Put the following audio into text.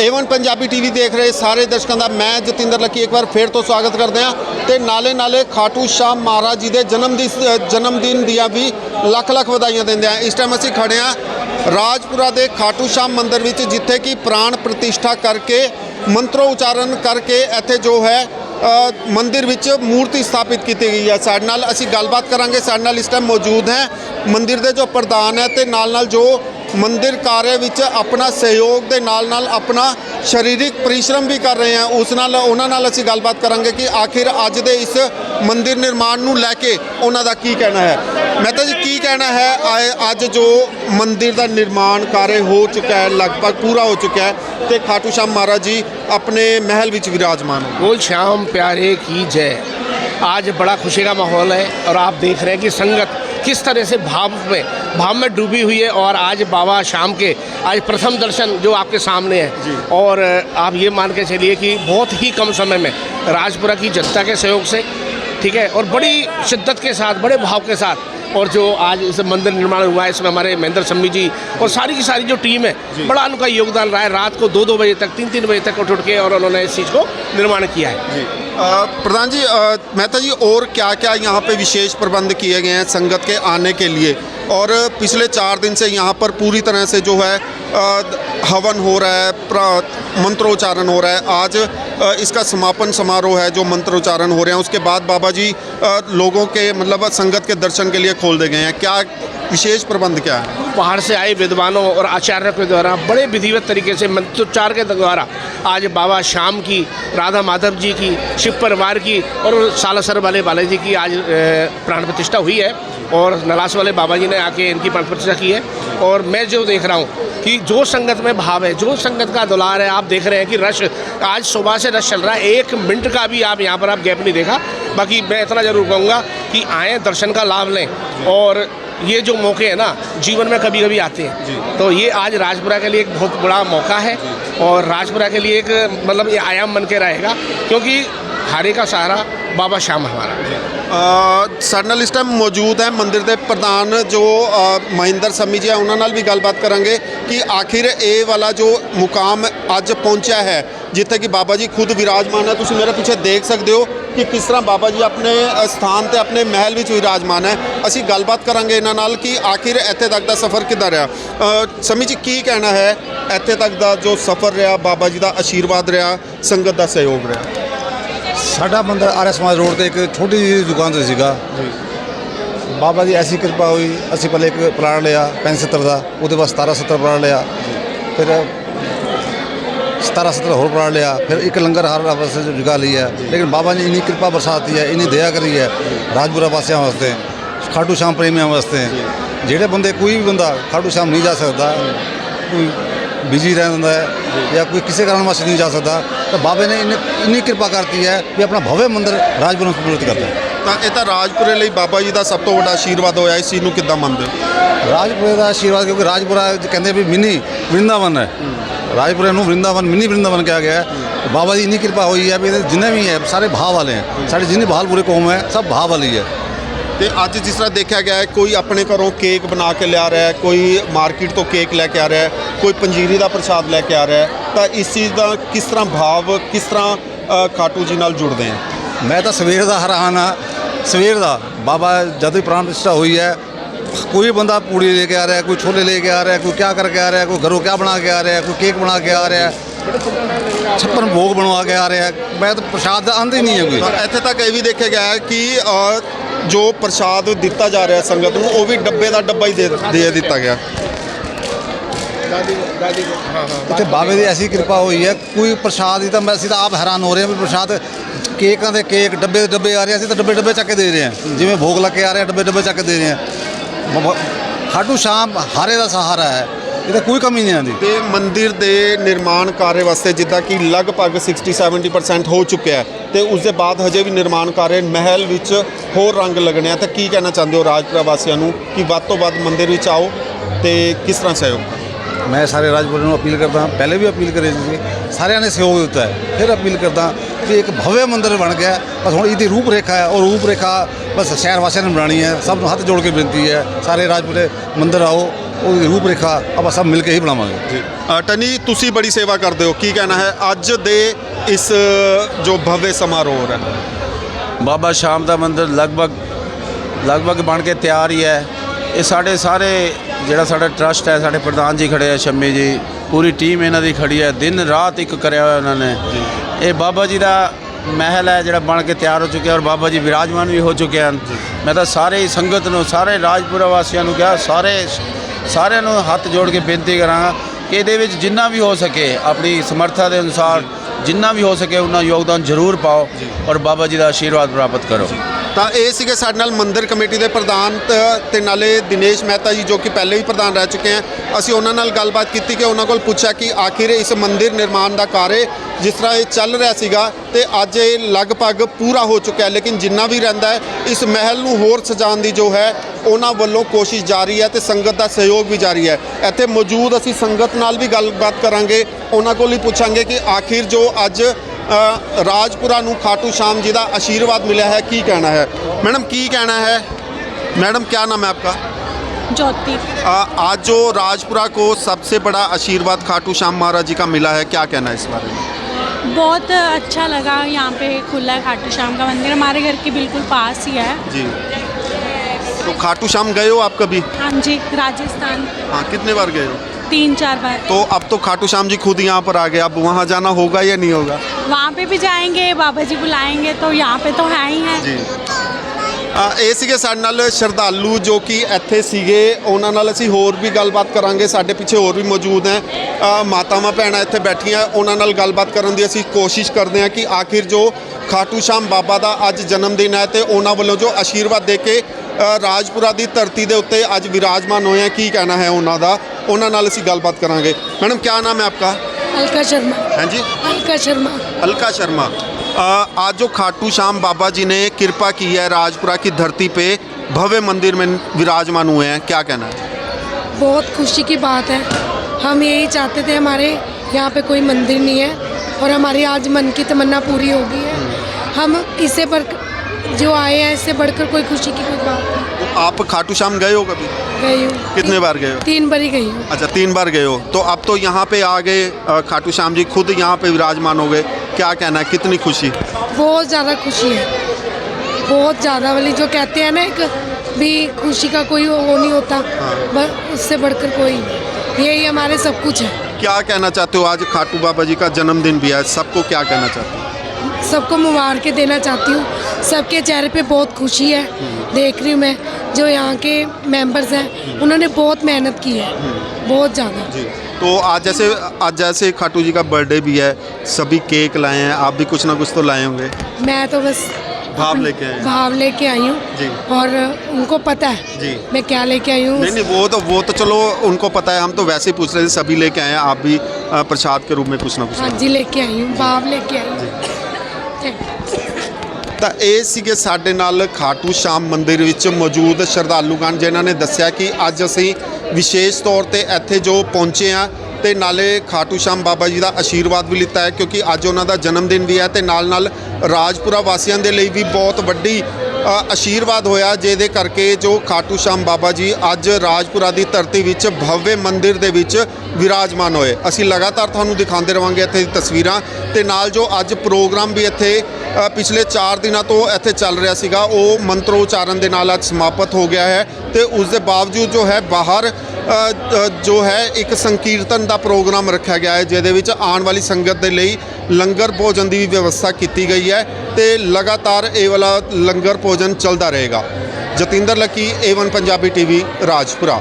Avon Punjabi TV ਦੇਖ ਰਹੇ ਸਾਰੇ ਦਰਸ਼ਕਾਂ ਦਾ ਮੈਂ ਜਤਿੰਦਰ ਲੱਕੀ ਇੱਕ ਵਾਰ ਫੇਰ ਤੋਂ ਸਵਾਗਤ ਕਰਦੇ ਹਾਂ ਤੇ ਨਾਲੇ ਨਾਲੇ ਖਾਟੂ ਸ਼ਾਮ ਮਹਾਰਾਜ ਜੀ ਦੇ ਜਨਮ ਦੀ ਜਨਮ ਦਿਨ ਦੀਆਂ ਵੀ ਲੱਖ ਲੱਖ ਵਧਾਈਆਂ ਦਿੰਦੇ ਹਾਂ। ਇਸ ਟਾਈਮ ਅਸੀਂ ਖੜੇ ਹਾਂ ਰਾਜਪੁਰਾ ਦੇ ਖਾਟੂ ਸ਼ਾਮ ਮੰਦਿਰ ਵਿੱਚ ਜਿੱਥੇ ਕਿ ਪ੍ਰਾਣ ਪ੍ਰਤਿਸ਼ਠਾ ਕਰਕੇ ਮੰਤਰੋ ਉਚਾਰਨ ਕਰਕੇ ਇੱਥੇ ਜੋ ਹੈ ਅ, ਮੰਦਿਰ ਵਿੱਚ ਮੂਰਤੀ ਸਥਾਪਿਤ ਕੀਤੀ ਗਈ ਹੈ। ਸਾਡੇ ਨਾਲ ਅਸੀਂ ਗੱਲਬਾਤ ਕਰਾਂਗੇ। ਸਾਡੇ ਨਾਲ ਇਸ ਟਾਈਮ ਮੌਜੂਦ ਹੈ ਮੰਦਿਰ ਦੇ ਜੋ ਪ੍ਰਧਾਨ ਹੈ ਤੇ ਨਾਲ ਨਾਲ ਜੋ ਮੰਦਿਰ ਕਾਰਜ ਵਿੱਚ ਆਪਣਾ ਸਹਿਯੋਗ ਦੇ ਨਾਲ ਨਾਲ ਆਪਣਾ ਸਰੀਰਕ ਪਰਿਸ਼ਰਮ ਵੀ ਕਰ ਰਹੇ ਆ ਉਸ ਨਾਲ ਉਹਨਾਂ ਨਾਲ ਅਸੀਂ ਗੱਲਬਾਤ ਕਰਾਂਗੇ ਕਿ ਆਖਿਰ ਅੱਜ ਦੇ ਇਸ ਮੰਦਿਰ ਨਿਰਮਾਣ ਨੂੰ ਲੈ ਕੇ ਉਹਨਾਂ ਦਾ ਕੀ ਕਹਿਣਾ ਹੈ ਮਹਿਤਾ ਜੀ ਕੀ ਕਹਿਣਾ ਹੈ ਆਏ- ਅੱਜ ਜੋ ਮੰਦਿਰ ਦਾ ਨਿਰਮਾਣ ਕਾਰਜ ਹੋ ਚੁੱਕਾ ਹੈ ਲਗਭਗ ਪੂਰਾ ਹੋ ਚੁੱਕਾ ਹੈ ਤੇ ਖਾਟੂ ਸ਼ਾਮ ਮਹਾਰਾਜ ਜੀ ਆਪਣੇ ਮਹਿਲ ਵਿੱਚ ਵਿਰਾਜਮਾਨ ਹੋ बोल श्याम प्यारे की जय आज बड़ा खुशी का माहौल है और आप देख रहे हैं कि संगत किस तरह से भाव में भाव में डूबी हुई है और आज बाबा शाम के आज प्रथम दर्शन जो आपके सामने है। और आप ये मान के चलिए कि बहुत ही कम समय में राजपुरा की जनता के सहयोग से ठीक है और बड़ी शिद्दत के साथ बड़े भाव के साथ और जो आज इस मंदिर निर्माण हुआ है इसमें हमारे महेंद्र सम्मी जी और सारी की सारी जो टीम है बड़ा उनका योगदान रहा है। रात को दो दो बजे तक तीन तीन बजे तक उठ उठ के और उन्होंने इस चीज़ को निर्माण किया है। जी। प्रधान जी मेहता जी, और क्या क्या यहाँ पे विशेष प्रबंध किए गए हैं संगत के आने के लिए? और पिछले चार दिन से यहाँ पर पूरी तरह से जो है हवन हो रहा है मंत्रोच्चारण हो रहा है। आज इसका समापन समारोह है, जो मंत्रोच्चारण हो रहे हैं। उसके बाद बाबा जी लोगों के मतलब संगत के दर्शन के लिए खोल दे गए हैं। क्या विशेष प्रबंध क्या है? बाहर से आए विद्वानों और आचार्यों के द्वारा, बड़े विधिवत तरीके से मंत्रोच्चार के द्वारा आज बाबा श्याम की, राधा माधव जी की, शिव परिवार की और सालासर वाले बालाजी की आज प्राण प्रतिष्ठा हुई है और नलास वाले बाबा जी ने आके इनकी प्राण प्रतिष्ठा की है। और मैं जो देख रहा हूँ कि जो संगत में भाव है, जो संगत का दुलार है, आप देख रहे हैं कि रश, आज सुबह से रश चल रहा है। एक मिनट का भी आप यहाँ पर आप गैप नहीं देखा। बाकी मैं इतना ज़रूर कहूँगा कि आएँ दर्शन का लाभ लें और ये जो मौके हैं ना जीवन में कभी कभी आते हैं तो ये आज राजपुरा के लिए एक बहुत बड़ा मौका है और राजपुरा के लिए एक मतलब ये आयाम बन के रहेगा क्योंकि हारे का सहारा बाबा श्याम हमारा ਅ, ਸਾਡੇ ਨਾਲ ਇਸ ਟਾਈਮ ਮੌਜੂਦ ਹੈ ਮੰਦਿਰ ਦੇ ਪ੍ਰਧਾਨ ਜੋ ਅ, ਮਹਿੰਦਰ ਸੰਮੀ ਜੀ ਹੈ ਉਹਨਾਂ ਨਾਲ ਵੀ ਗੱਲਬਾਤ ਕਰਾਂਗੇ ਕਿ ਆਖਿਰ ਇਹ ਵਾਲਾ ਜੋ ਮੁਕਾਮ ਅੱਜ ਪਹੁੰਚਿਆ ਹੈ ਜਿੱਥੇ ਕਿ ਬਾਬਾ ਜੀ ਖੁਦ ਵਿਰਾਜਮਾਨ ਹੈ। ਤੁਸੀਂ ਮੇਰੇ ਪਿੱਛੇ ਦੇਖ ਸਕਦੇ ਹੋ ਕਿ ਕਿਸ ਤਰ੍ਹਾਂ ਬਾਬਾ ਜੀ ਆਪਣੇ ਸਥਾਨ ਤੇ ਆਪਣੇ ਮਹਿਲ ਵਿੱਚ ਵਿਰਾਜਮਾਨ ਹੈ। ਅਸੀਂ ਗੱਲਬਾਤ ਕਰਾਂਗੇ ਇਹਨਾਂ ਨਾਲ ਕਿ ਆਖਿਰ ਇੱਥੇ ਤੱਕ ਦਾ ਸਫ਼ਰ ਕਿੱਦਾਂ ਰਿਹਾ। ਸੰਮੀ ਜੀ ਕੀ ਕਹਿਣਾ ਹੈ? ਇੱਥੇ ਤੱਕ ਦਾ ਜੋ ਸਫ਼ਰ ਰਿਹਾ ਬਾਬਾ ਜੀ ਦਾ ਆਸ਼ੀਰਵਾਦ ਰਿਹਾ ਸੰਗਤ ਦਾ ਸਹਿਯੋਗ ਰਿਹਾ। ਸਾਡਾ ਮੰਦਰ ਆਰਿਆ ਸਮਾਜ ਰੋਡ ਤੇ ਇੱਕ ਛੋਟੀ ਜਿਹੀ ਦੁਕਾਨ ਤੇ ਸੀਗਾ। ਬਾਬਾ ਦੀ ਐਸੀ ਕਿਰਪਾ ਹੋਈ ਅਸੀਂ ਪਹਿਲੇ ਇੱਕ ਪਲਾਟ ਲਿਆ 75 ਦਾ ਉਹਦੇ ਬਾਅਦ 17 70 ਪਲਾਟ ਲਿਆ। ਫਿਰ 17 70 ਹੋਰ ਪਲਾਟ ਲਿਆ ਫਿਰ ਇੱਕ ਲੰਗਰ ਹਰ ਵਾਸਤੇ ਜੋ ਜਗ੍ਹਾ ਲਈ ਹੈ। ਲੇਕਿਨ ਬਾਬਾ ਨੇ ਇੰਨੀ ਕਿਰਪਾ ਬਰਸਾਤੀ ਹੈ ਇੰਨੀ ਦਇਆ ਕਰੀ ਹੈ ਰਾਜਪੁਰਾ ਵਾਸੀਆਂ ਵਾਸਤੇ ਖਾਟੂ ਸ਼ਾਮ ਪ੍ਰੇਮੀਆਂ ਵਾਸਤੇ। ਜਿਹੜੇ ਬੰਦੇ ਕੋਈ ਵੀ ਬੰਦਾ ਖਾਟੂ ਸ਼ਾਮ ਨਹੀਂ ਜਾ ਸਕਦਾ ਕੋਈ ਬਿਜ਼ੀ ਰਹਿੰਦਾ ਹੈ ਜਾਂ ਕੋਈ ਕਿਸੇ ਕਾਰਨ ਵਾਸਤੇ ਨਹੀਂ ਜਾ ਸਕਦਾ ਤਾਂ ਬਾਬੇ ਨੇ ਇੰਨੀ ਇੰਨੀ ਕਿਰਪਾ ਕਰਤੀ ਹੈ ਵੀ ਆਪਣਾ ਭਵਯ ਮੰਦਿਰ ਰਾਜਪੁਰਾ ਨੂੰ ਕਰਤਾ ਹੈ। ਤਾਂ ਇਹ ਤਾਂ ਰਾਜਪੁਰੇ ਲਈ ਬਾਬਾ ਜੀ ਦਾ ਸਭ ਤੋਂ ਵੱਡਾ ਆਸ਼ੀਰਵਾਦ ਹੋਇਆ ਇਸ ਚੀਜ਼ ਨੂੰ ਕਿੱਦਾਂ ਮੰਨਦੇ ਹੋ? ਰਾਜਪੁਰੇ ਦਾ ਆਸ਼ੀਰਵਾਦ ਕਿਉਂਕਿ ਰਾਜਪੁਰਾ ਕਹਿੰਦੇ ਵੀ ਮਿੰਨੀ ਵਰਿੰਦਾਵਨ ਹੈ। ਰਾਜਪੁਰੇ ਨੂੰ ਵਰਿੰਦਾਵਨ ਮਿੰਨੀ ਵਰਿੰਦਾਵਨ ਕਿਹਾ ਗਿਆ ਹੈ। ਬਾਬਾ ਦੀ ਇੰਨੀ ਕਿਰਪਾ ਹੋਈ ਹੈ ਵੀ ਇਹਦੇ ਜਿੰਨੇ ਵੀ ਹੈ ਸਾਰੇ ਭਾਵ ਵਾਲੇ ਹੈ। ਸਾਡੇ ਜਿੰਨੀ ਬਹਾਲਪੁਰੇ ਕੌਮ ਹੈ ਸਭ ਭਾਵ ਵਾਲੀ ਹੈ। ਤੇ ਅੱਜ ਜਿਸ ਤਰ੍ਹਾਂ ਦੇਖਿਆ ਗਿਆ ਹੈ ਕੋਈ ਆਪਣੇ ਘਰੋਂ ਕੇਕ ਬਣਾ ਕੇ ਲਿਆ ਰਿਹਾ ਹੈ ਕੋਈ ਮਾਰਕੀਟ ਤੋਂ ਕੇਕ ਲੈ ਕੇ ਆ ਰਿਹਾ ਹੈ ਕੋਈ ਪੰਜੀਰੀ ਦਾ ਪ੍ਰਸ਼ਾਦ ਲੈ ਕੇ ਆ ਰਿਹਾ ਹੈ ਤਾਂ ਇਸ ਚੀਜ਼ ਦਾ ਕਿਸ ਤਰ੍ਹਾਂ ਭਾਵ ਕਿਸ ਤਰ੍ਹਾਂ ਅ, ਖਾਟੂ ਜੀ ਨਾਲ ਜੁੜਦੇ ਆ ਮੈਂ ਤਾਂ ਸਵੇਰ ਦਾ ਹੈਰਾਨ ਹਾਂ। ਸਵੇਰ ਦਾ ਬਾਬਾ ਜਦ ਵੀ ਪ੍ਰਾਣ ਪ੍ਰਤਿਸ਼ਠਾ ਹੋਈ ਹੈ ਕੋਈ ਬੰਦਾ ਪੂੜੀ ਲੈ ਕੇ ਆ ਰਿਹਾ ਕੋਈ ਛੋਲੇ ਲੈ ਕੇ ਆ ਰਿਹਾ ਕੋਈ ਕਿਆ ਕਰਕੇ ਆ ਰਿਹਾ ਕੋਈ ਘਰੋਂ ਕਿਆ ਬਣਾ ਕੇ ਆ ਰਿਹਾ ਕੋਈ ਕੇਕ ਬਣਾ ਕੇ ਆ ਰਿਹਾ ਛੱਪਨ ਭੋਗ ਬਣਵਾ ਕੇ ਆ ਰਿਹਾ। ਮੈਂ ਤਾਂ ਪ੍ਰਸ਼ਾਦ ਦਾ ਅੰਤ ਹੀ ਨਹੀਂ ਹੈ ਕੋਈ। ਇੱਥੇ ਤੱਕ ਇਹ ਵੀ ਦੇਖਿਆ ਗਿਆ ਹੈ ਕਿ ਜੋ ਪ੍ਰਸ਼ਾਦ ਦਿੱਤਾ ਜਾ ਰਿਹਾ ਸੰਗਤ ਨੂੰ ਉਹ ਵੀ ਡੱਬੇ ਦਾ ਡੱਬਾ ਹੀ ਦੇ ਦਿੱਤਾ ਗਿਆ। ਇੱਥੇ ਬਾਬੇ ਦੀ ਐਸੀ ਕਿਰਪਾ ਹੋਈ ਹੈ ਕੋਈ ਪ੍ਰਸ਼ਾਦ ਦੀ ਤਾਂ ਮੈਂ ਅਸੀਂ ਤਾਂ ਆਪ ਹੈਰਾਨ ਹੋ ਰਹੇ ਹਾਂ ਵੀ ਪ੍ਰਸ਼ਾਦ ਕੇਕਾਂ ਦੇ ਕੇਕ ਡੱਬੇ ਦੇ ਡੱਬੇ ਆ ਰਹੇ ਅਸੀਂ ਤਾਂ ਡੱਬੇ ਡੱਬੇ ਚੱਕ ਕੇ ਦੇ ਰਹੇ ਹਾਂ। ਜਿਵੇਂ ਭੋਗ ਲੱਗ ਕੇ ਆ ਰਹੇ ਡੱਬੇ ਡੱਬੇ ਚੱਕ ਕੇ ਦੇ ਰਹੇ ਹਾਂ। ਖਾਟੂ ਸ਼ਾਮ ਹਾਰੇ ਦਾ ਸਹਾਰਾ ਹੈ। ਇਹ ਤਾਂ ਕੋਈ ਕਮੀ ਨਹੀਂ ਆਉਂਦੀ ਤੇ ਮੰਦਿਰ ਦੇ ਨਿਰਮਾਣ ਕਾਰਜ ਵਾਸਤੇ ਜਿੱਦਾਂ ਕਿ ਲਗਭਗ 60-70% ਹੋ ਚੁੱਕਿਆ ਹੈ। ਤੇ ਉਸ ਦੇ ਬਾਅਦ ਹਜੇ ਵੀ ਨਿਰਮਾਣ ਕਾਰਜ ਮਹਿਲ ਵਿੱਚ ਹੋਰ ਰੰਗ ਲੱਗਣੇ ਆ। ਤਾਂ ਕੀ ਕਹਿਣਾ ਚਾਹੁੰਦੇ ਹੋ ਰਾਜਪੁਰਾ ਵਾਸੀਆਂ ਨੂੰ ਕਿ ਵੱਧ ਤੋਂ ਵੱਧ ਮੰਦਿਰ ਵਿੱਚ ਆਓ ਤੇ ਕਿਸ ਤਰ੍ਹਾਂ ਸਹਿਯੋਗ? ਮੈਂ ਸਾਰੇ ਰਾਜਪੁਰੇ ਨੂੰ ਅਪੀਲ ਕਰਦਾ ਪਹਿਲੇ ਵੀ ਅਪੀਲ ਕਰੀ ਸੀ। ਸਾਰਿਆਂ ਨੇ ਸਹਿਯੋਗ ਦਿੱਤਾ ਹੈ। ਫਿਰ ਅਪੀਲ ਕਰਦਾ ਕਿ ਇੱਕ ਭਵਯ ਮੰਦਿਰ ਬਣ ਗਿਆ। ਬਸ ਹੁਣ ਇਹਦੀ ਰੂਪ ਰੇਖਾ ਹੈ ਉਹ ਰੂਪ ਰੇਖਾ ਬਸ ਸ਼ਹਿਰ ਵਾਸੀਆਂ ਨੇ ਬਣਾਉਣੀ ਹੈ। ਸਭ ਨੂੰ ਹੱਥ ਜੋੜ ਕੇ ਬੇਨਤੀ ਹੈ ਸਾਰੇ ਰਾਜਪੁਰੇ ਮੰਦਿਰ ਆਓ ਉਹਦੀ ਰੂਪਰੇਖਾ ਆਪਾਂ ਸਭ ਮਿਲ ਕੇ ਹੀ ਬਣਾਵਾਂਗੇ। ਟਨੀ ਤੁਸੀਂ ਬੜੀ ਸੇਵਾ ਕਰਦੇ ਹੋ ਕੀ ਕਹਿਣਾ ਹੈ? ਅੱਜ ਦੇ ਇਸ ਜੋ ਭਵਯ ਸਮਾਰੋਹ ਹੈ ਬਾਬਾ ਸ਼ਾਮ ਦਾ ਮੰਦਿਰ ਲਗਭਗ ਲਗਭਗ ਬਣ ਕੇ ਤਿਆਰ ਹੀ ਹੈ। ਇਹ ਸਾਡੇ ਸਾਰੇ ਜਿਹੜਾ ਸਾਡਾ ਟਰਸਟ ਹੈ ਸਾਡੇ ਪ੍ਰਧਾਨ ਜੀ ਖੜੇ ਆ ਸ਼ੰਮੀ ਜੀ। ਪੂਰੀ ਟੀਮ ਇਹਨਾਂ ਦੀ ਖੜੀ ਹੈ। ਦਿਨ ਰਾਤ ਇੱਕ ਕਰਿਆ ਹੋਇਆ ਉਹਨਾਂ ਨੇ। ਇਹ ਬਾਬਾ ਜੀ ਦਾ ਮਹਿਲ ਹੈ ਜਿਹੜਾ ਬਣ ਕੇ ਤਿਆਰ ਹੋ ਚੁੱਕਿਆ ਔਰ ਬਾਬਾ ਜੀ ਵਿਰਾਜਮਾਨ ਵੀ ਹੋ ਚੁੱਕੇ ਹਨ। ਮੈਂ ਤਾਂ ਸਾਰੇ ਸੰਗਤ ਨੂੰ ਸਾਰੇ ਰਾਜਪੁਰਾ ਵਾਸੀਆਂ ਨੂੰ ਕਿਹਾ ਸਾਰੇ ਸਾਰਿਆਂ ਨੂੰ ਹੱਥ ਜੋੜ ਕੇ ਬੇਨਤੀ ਕਰਾਂਗਾ ਕਿ ਇਹਦੇ ਵਿੱਚ ਜਿੰਨਾ ਵੀ ਹੋ ਸਕੇ ਆਪਣੀ ਸਮਰੱਥਾ ਦੇ ਅਨੁਸਾਰ ਜਿੰਨਾ ਵੀ ਹੋ ਸਕੇ ਉਹਨਾਂ ਯੋਗਦਾਨ ਜ਼ਰੂਰ ਪਾਓ ਔਰ ਬਾਬਾ ਜੀ ਦਾ ਆਸ਼ੀਰਵਾਦ ਪ੍ਰਾਪਤ ਕਰੋ। ਤਾਂ ਇਹ ਸੀਗੇ ਸਾਡੇ ਨਾਲ ਮੰਦਿਰ ਕਮੇਟੀ ਦੇ ਪ੍ਰਧਾਨ ਤ- ਤੇ ਨਾਲੇ ਦਿਨੇਸ਼ ਮਹਿਤਾ ਜੀ ਜੋ ਕਿ ਪਹਿਲੇ ਵੀ ਪ੍ਰਧਾਨ ਰਹਿ ਚੁੱਕੇ ਹੈ ਅਸੀਂ ਉਹਨਾਂ ਨਾਲ ਗੱਲਬਾਤ ਕੀਤੀ ਕਿ ਉਹਨਾਂ ਕੋਲ ਪੁੱਛਿਆ ਕਿ ਆਖਿਰ ਇਸ ਮੰਦਿਰ ਨਿਰਮਾਣ ਦਾ ਕਾਰਜ ਜਿਸ ਤਰ੍ਹਾਂ ਇਹ ਚੱਲ ਰਿਹਾ ਸੀਗਾ ਤੇ ਅੱਜ ਇਹ ਲਗਭਗ ਪੂਰਾ ਹੋ ਚੁੱਕਾ ਹੈ। ਲੇਕਿਨ ਜਿੰਨਾ ਵੀ ਰਹਿੰਦਾ ਹੈ, ਇਸ ਮਹਿਲ ਨੂੰ ਹੋਰ ਸਜਾਉਣ ਦੀ ਜੋ ਹੈ, ਉਹਨਾਂ ਵੱਲੋਂ ਕੋਸ਼ਿਸ਼ ਜਾਰੀ ਹੈ ਤੇ ਸੰਗਤ ਦਾ ਸਹਿਯੋਗ ਵੀ ਜਾਰੀ ਹੈ। ਇੱਥੇ ਮੌਜੂਦ ਅਸੀਂ ਸੰਗਤ ਨਾਲ ਵੀ ਗੱਲਬਾਤ ਕਰਾਂਗੇ, ਉਹਨਾਂ ਕੋਲ ਹੀ ਪੁੱਛਾਂਗੇ ਕਿ ਆਖਿਰ ਜੋ ਅੱਜ ਰਾਜਪੁਰਾ ਨੂੰ ਖਾਟੂ ਸ਼ਾਮ ਜੀ ਦਾ ਆਸ਼ੀਰਵਾਦ ਮਿਲਿਆ ਹੈ ਕੀ ਕਹਿਣਾ ਹੈ मैडम की कहना है मैडम क्या नाम है आपका ज्योति आ, आज जो राजपुरा को सबसे बड़ा आशीर्वाद खाटू श्याम महाराज जी का मिला है क्या कहना है इस बारे में बहुत अच्छा लगा यहाँ पे खुला है खाटू श्याम का मंदिर हमारे घर के बिल्कुल पास ही है जी तो खाटू श्याम गए हो आप कभी हाँ जी राजस्थान हाँ कितने बार गए हो तीन चार बार तो अब तो खाटू श्याम जी खुद यहाँ पर आ गए अब वहाँ जाना होगा या नहीं होगा वहाँ पे भी जाएंगे बाबा जी बुलाएंगे तो यहाँ पे तो है ही है ਜੀ ਆ ਇਹ ਸੀਗੇ ਸਾਡੇ ਨਾਲ ਸ਼ਰਧਾਲੂ ਜੋ ਕਿ ਇੱਥੇ ਸੀਗੇ ਉਹਨਾਂ ਨਾਲ ਅਸੀਂ ਹੋਰ ਵੀ ਗੱਲਬਾਤ ਕਰਾਂਗੇ ਸਾਡੇ ਪਿੱਛੇ ਹੋਰ ਵੀ ਮੌਜੂਦ ਹੈ ਆ, ਮਾਤਾਵਾਂ ਭੈਣਾਂ ਇੱਥੇ ਬੈਠੀਆਂ ਉਹਨਾਂ ਨਾਲ ਗੱਲਬਾਤ ਕਰਨ ਦੀ ਅਸੀਂ ਕੋਸ਼ਿਸ਼ ਕਰਦੇ ਹਾਂ ਕਿ ਆਖਿਰ ਜੋ ਖਾਟੂ ਸ਼ਾਮ ਬਾਬਾ ਦਾ ਅੱਜ ਜਨਮ ਦਿਨ ਹੈ ਤੇ ਉਹਨਾਂ ਵੱਲੋਂ ਜੋ ਆਸ਼ੀਰਵਾਦ ਦੇ ਕੇ ਅ, ਰਾਜਪੁਰਾ ਦੀ ਧਰਤੀ ਦੇ ਉੱਤੇ ਅੱਜ ਵਿਰਾਜਮਾਨ ਹੋਏ ਆ ਕੀ ਕਹਿਣਾ ਹੈ ਉਹਨਾਂ ਦਾ ਉਹਨਾਂ ਨਾਲ ਅਸੀਂ ਗੱਲਬਾਤ ਕਰਾਂਗੇ ਮੈਡਮ ਕੀ ਨਾਮ ਹੈ ਆਪਕਾ अलका शर्मा ਹਾਂਜੀ अलका शर्मा अलका शर्मा अ, आज जो खाटू श्याम बाबा जी ने कृपा की है राजपुरा की धरती पे भव्य मंदिर में विराजमान हुए हैं क्या कहना है बहुत खुशी की बात है हम यही चाहते थे हमारे यहाँ पे कोई मंदिर नहीं है और हमारी आज मन की तमन्ना पूरी हो गई है हम इससे बढ़ जो आए हैं इससे बढ़कर कोई खुशी की कोई बात नहीं। तो आप खाटू श्याम गए हो कभी? गई हूँ। कितने बार गए हो? तीन बार ही गई हूँ। अच्छा तीन बार गए हो। तो अब तो यहाँ पे आ गए खाटू श्याम जी खुद यहाँ पे विराजमान हो गए। क्या कहना है? कितनी खुशी? बहुत ज़्यादा खुशी है। बहुत ज़्यादा वाली जो कहते हैं ना एक भी खुशी का कोई वो नहीं होता। बस उससे बढ़कर कोई यही हमारे सब कुछ है। क्या कहना चाहते हो? आज खाटू बाबा जी का जन्मदिन भी है। सबको क्या कहना चाहते हो? सबको मुबारकें देना चाहती हूँ। सबके चेहरे पे बहुत खुशी है। देख रही हूँ मैं जो यहाँ के मेंबर्स हैं उन्होंने बहुत मेहनत की है बहुत ज़्यादा। तो आज जैसे आज जैसे खाटू जी का बर्थडे भी है सभी केक लाए हैं आप भी कुछ ना कुछ तो लाए होंगे। मैं तो बस भाव लेके आए भाव लेके आई हूँ। और उनको पता है जी। मैं क्या लेके आई हूँ। नहीं नहीं वो तो वो तो चलो उनको पता है हम तो वैसे ही पूछ रहे थे सभी लेके आए हैं आप भी प्रसाद के रूप में कुछ ना कुछ हाँ जी लेके आई हूँ भाव लेके आई हूँ. ਤਾਂ ਇਹ ਸੀਗੇ ਸਾਡੇ ਨਾਲ ਖਾਟੂ ਸ਼ਾਮ ਮੰਦਿਰ ਵਿੱਚ ਮੌਜੂਦ ਸ਼ਰਧਾਲੂਗਣ ਜਿਨ੍ਹਾਂ ਨੇ ਦੱਸਿਆ ਕਿ ਅੱਜ ਅਸੀਂ ਵਿਸ਼ੇਸ਼ ਤੌਰ ਤੇ ਇੱਥੇ ਜੋ ਪਹੁੰਚੇ ਆ ਤੇ ਨਾਲੇ ਖਾਟੂ ਸ਼ਾਮ ਬਾਬਾ ਜੀ ਦਾ ਆਸ਼ੀਰਵਾਦ ਵੀ ਲਿੱਤਾ ਹੈ, ਕਿਉਂਕਿ ਅੱਜ ਉਹਨਾਂ ਦਾ ਜਨਮ ਦਿਨ ਵੀ ਹੈ ਤੇ ਨਾਲ ਨਾਲ ਰਾਜਪੁਰਾ ਵਾਸੀਆਂ ਦੇ ਲਈ ਵੀ ਬਹੁਤ ਵੱਡੀ ਆਸ਼ੀਰਵਾਦ ਹੋਇਆ, ਜਿਹਦੇ ਕਰਕੇ ਜੋ ਖਾਟੂ ਸ਼ਾਮ ਬਾਬਾ ਜੀ ਅੱਜ ਰਾਜਪੁਰਾ ਦੀ ਧਰਤੀ ਵਿੱਚ ਭਵਯ ਮੰਦਿਰ ਦੇ ਵਿੱਚ ਵਿਰਾਜਮਾਨ ਹੋਏ। ਅਸੀਂ ਲਗਾਤਾਰ ਤੁਹਾਨੂੰ ਦਿਖਾਉਂਦੇ ਰਵਾਂਗੇ ਇੱਥੇ ਦੀ ਤਸਵੀਰਾਂ ਤੇ ਨਾਲ ਜੋ ਅੱਜ ਪ੍ਰੋਗਰਾਮ ਵੀ ਇੱਥੇ ਪਿਛਲੇ 4 ਦਿਨਾਂ ਤੋਂ ਇੱਥੇ ਚੱਲ ਰਿਹਾ ਸੀਗਾ। ਉਹ ਮੰਤਰੋਚਾਰਨ ਦੇ ਨਾਲ ਅੱਜ ਸਮਾਪਤ ਹੋ ਗਿਆ ਹੈ ਤੇ ਉਸ ਦੇ ਬਾਵਜੂਦ ਜੋ ਹੈ ਬਾਹਰ ਜੋ ਹੈ ਇੱਕ ਸੰਕੀਰਤਨ ਦਾ ਪ੍ਰੋਗਰਾਮ ਰੱਖਿਆ ਗਿਆ ਹੈ, ਜਿਹਦੇ ਵਿੱਚ ਆਉਣ ਵਾਲੀ ਸੰਗਤ ਦੇ ਲਈ ਲੰਗਰ ਭੋਜਨ ਦੀ ਵੀ ਵਿਵਸਥਾ ਕੀਤੀ ਗਈ ਹੈ ਤੇ ਲਗਾਤਾਰ ਇਹ ਵਾਲਾ ਲੰਗਰ ਭੋਜਨ ਚੱਲਦਾ ਰਹੇਗਾ। Jatinder Lucky Avon Punjabi TV Rajpura.